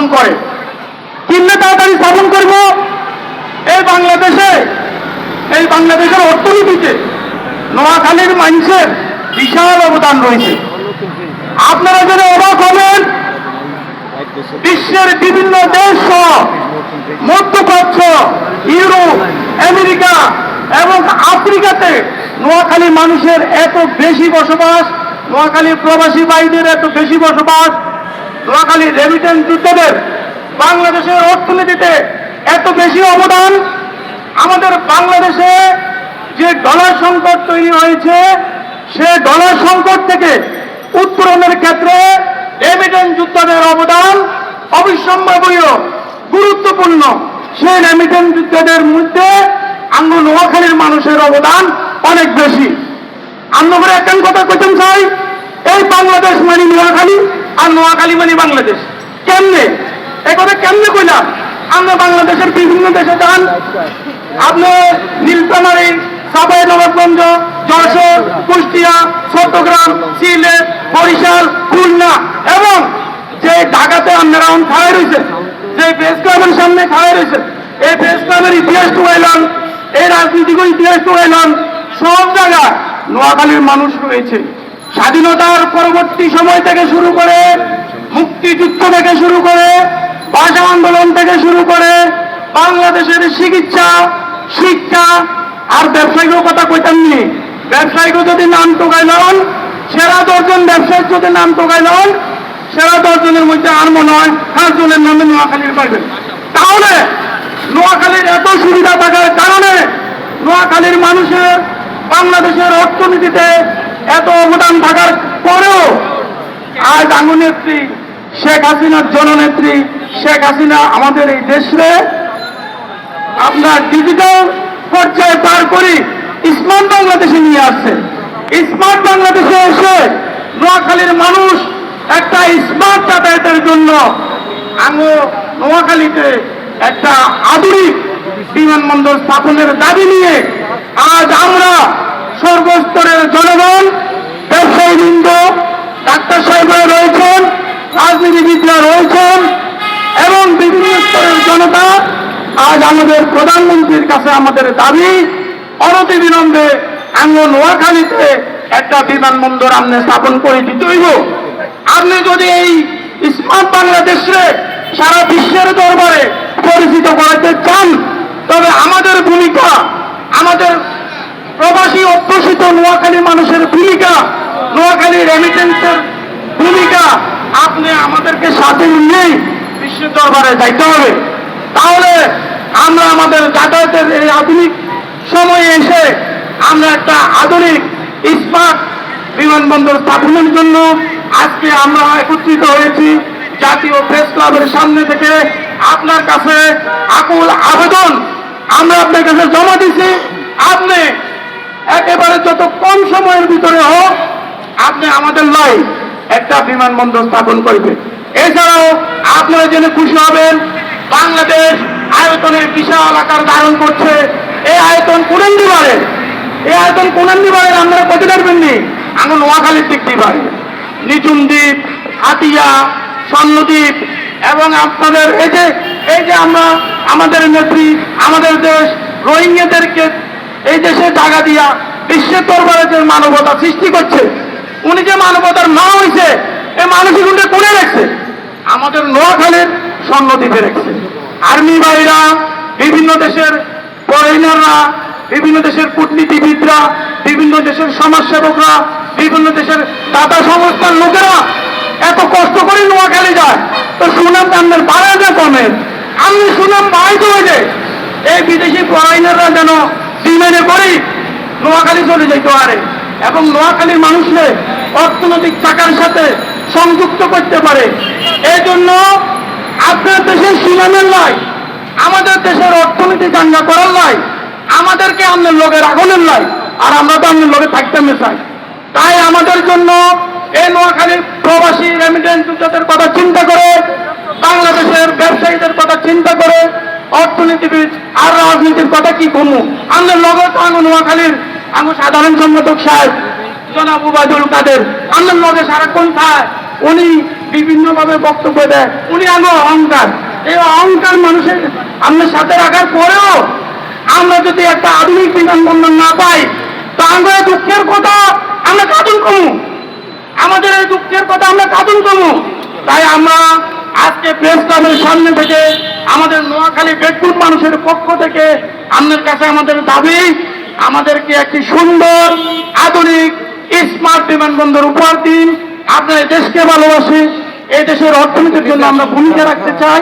স্থাপন করে। কিনলে তাড়াতাড়ি স্থাপন করব। এই বাংলাদেশে, এই বাংলাদেশের অর্থনীতিতে নোয়াখালীর মানুষের বিশাল অবদান রয়েছে। আপনারা যদি অবাক হবেন, বিশ্বের বিভিন্ন দেশ সহ মধ্যপ্রাচ্য, ইউরোপ, আমেরিকা এবং আফ্রিকাতে নোয়াখালী মানুষের এত বেশি বসবাস, নোয়াখালীর প্রবাসী ভাইদের এত বেশি বসবাস নোয়াখালী রেমিটেন্স যুদ্ধদের বাংলাদেশের অর্থনীতিতে এত বেশি অবদান, আমাদের বাংলাদেশে যে ডলার সংকট তৈরি হয়েছে, সে ডলার সংকট থেকে উত্তরণের ক্ষেত্রে রেমিটেন্স যুদ্ধদের অবদান অবিসম্ভাবীয় গুরুত্বপূর্ণ। সেই রেমিটেন্স যুদ্ধদের মধ্যে আঙ্গ নোয়াখালীর মানুষের অবদান অনেক বেশি। করে একখান কথা কইতেন চাই, এই বাংলাদেশ মানে নোয়াখালী। আর নোয়াখালী মানে বাংলাদেশ। কেমনে? এ কথা কেমনে কইলাম? আমরা বাংলাদেশের বিভিন্ন দেশে যান। আপনি নীলফামারী সাবাই নবাবগঞ্জ, যশোর, কুষ্টিয়া, চট্টগ্রাম, সিলেট, বরিশাল, খুলনা এবং যে ঢাকাতে আপনারা এখন খাড়াই রয়েছে যে প্রেস ক্লাবের সামনে খাড়াই রয়েছে এই প্রেস ক্লাবের ইতিহাস টুয়াইলাম এই রাজনীতিক ইতিহাস টুয়াইলাম সব জায়গায় নোয়াখালীর মানুষ রয়েছে। স্বাধীনতার পরবর্তী সময় থেকে শুরু করে, মুক্তিযুদ্ধ থেকে শুরু করে, ভাষা আন্দোলন থেকে শুরু করে, বাংলাদেশের চিকিৎসা, শিক্ষা, আর ব্যবসায়িকও কথা কইতাম নি ব্যবসায়িকও যদি নাম টোকাইলন সেরা দশজন ব্যবসায়িক যদি নাম টোকাইলন সেরা দশজনের মধ্যে আর মনে হয় পাঁচজনের নামে নোয়াখালীর পাইবেন। তাহলে নোয়াখালীর এত সুবিধা থাকার কারণে নোয়াখালীর মানুষের বাংলাদেশের অর্থনীতিতে এত অবদান থাকার পরেও আজ আঙ্গুনেত্রী শেখ হাসিনার জননেত্রী শেখ হাসিনা আমাদের এই দেশে আপনার ডিজিটাল পর্যায়ে পার করে স্মার্ট বাংলাদেশে নিয়ে আসছে। স্মার্ট বাংলাদেশে এসে নোয়াখালীর মানুষ একটা স্মার্ট যাতায়াতের জন্য আঙ্গ নোয়াখালীতে একটা আধুনিক বিমানবন্দর স্থাপনের দাবি নিয়ে আজ আমরা সর্বস্তরের জনগণ ব্যবসায়ীবৃন্দ ডাক্তার সাহেবরা রয়েছেন রাজনীতিবিদরা রয়েছেন, এবং বিভিন্ন স্তরের জনতা আজ আমাদের প্রধানমন্ত্রীর কাছে আমাদের দাবি অনতি বিলম্বে আঙ্গ নোয়াখালীতে একটা বিমানবন্দর আপনি স্থাপন করে দিতে হইব। আপনি যদি এই স্মার্ট বাংলাদেশে সারা বিশ্বের দরবারে পরিচিত করাতে চান, তবে আমাদের ভূমিকা আমাদের প্রবাসী অধ্যুষিত নোয়াখালী মানুষের ভূমিকা, নোয়াখালী রেমিটেন্সের ভূমিকা, আপনি আমাদেরকে সাথে নিয়েই বিশ্বের দরবারে যাইতে হবে। তাহলে আমরা আমাদের যাতায়াতের এই আধুনিক সময়ে এসে আমরা একটা আধুনিক ইস্পাত বিমানবন্দর স্থাপনের জন্য আজকে আমরা একত্রিত হয়েছি জাতীয় প্রেস ক্লাবের সামনে থেকে। আপনার কাছে আকুল আবেদন আমরা আপনার কাছে জমা দিছি। আপনি একেবারে যত কম সময়ের ভিতরে হোক, আপনি আমাদের লাই একটা বিমানবন্দর স্থাপন করবে এছাড়াও আপনারা জেনে খুশি হবেন, বাংলাদেশ আয়তনের বিশাল আকার ধারণ করছে। এই আয়তন কোনেন দিবারে এই আয়তন কোনেন দিবারে আপনারা কত পারবেননি আমরা নোয়াখালীর দিক দিবারে নিচুম দ্বীপ, হাতিয়া, স্বর্ণদ্বীপ এবং আপনাদের এই যে এই যে আমরা, আমাদের নেত্রী, আমাদের দেশ, রোহিঙ্গাদেরকে এই দেশে জায়গা দিয়া বিশ্বের দরবারে যে মানবতা সৃষ্টি করছে, উনি যে মানবতার মা হয়েছে এই মানুষগুলো করে রেখেছে? আমাদের নোয়াখালীর স্বর্ণদ্বীপে রেখেছে। আর্মি ভাইরা, বিভিন্ন দেশের ফরেনাররা বিভিন্ন দেশের কূটনীতিবিদরা, বিভিন্ন দেশের সমাজসেবকরা, বিভিন্ন দেশের দাতা সংস্থার লোকেরা এত কষ্ট করে নোয়াখালী যায়। তো সুনাম আপনার বাড়া যায় কমে। আমি সুনাম বাড়াইতে হয়েছে এই বিদেশি ফরেনাররা যেন বিমানে করেই নোয়াখালী চলে যেতে পারে। এবং নোয়াখালীর মানুষকে অর্থনৈতিক চাকার সাথে সংযুক্ত করতে পারে। এই জন্য আপনার দেশের সুনামের লাই আমাদের দেশের অর্থনীতি চাঙ্গা করার লাই আমাদেরকে আপনার লোকের আগুনের লাই আর আমরা তো আপনার লোকে থাকতে চাই তাই আমাদের জন্য এই নোয়াখালীর প্রবাসী রেমিটেন্স উদ্যোগের কথা চিন্তা করে বাংলাদেশের ব্যবসায়ীদের কথা চিন্তা করে অর্থনীতিবিদ আর রাজনীতির কথা কি কমু আমাদের লগে তো আঙুন নোয়াখালীর আমার সাধারণ সম্পাদক সাহেব, জনাব উবায়দুল কাদের। আমার লগে সারাক্ষণ খায় উনি বিভিন্নভাবে বক্তব্য দেয়। উনি আমার অহংকার। এই অহংকার মানুষের আমরা সাথে রাখার পরেও আমরা যদি একটা আধুনিক বিমানবন্দর না পাই, তো আমরা দুঃখের কথা আমরা কাতুন কমু। আমাদের এই দুঃখের কথা আমরা কাতুন কমু। তাই আমরা আজকে প্রেস ক্লাবের সামনে থেকে আমাদের নোয়াখালী বেগপুর মানুষের পক্ষ থেকে আপনার কাছে আমাদের দাবি, আমাদেরকে একটি সুন্দর, আধুনিক স্মার্ট বিমানবন্দর উপহার দিন। আপনার দেশকে ভালোবাসি, এই দেশের অর্থনীতির জন্য আমরা ভূমিকা রাখতে চাই।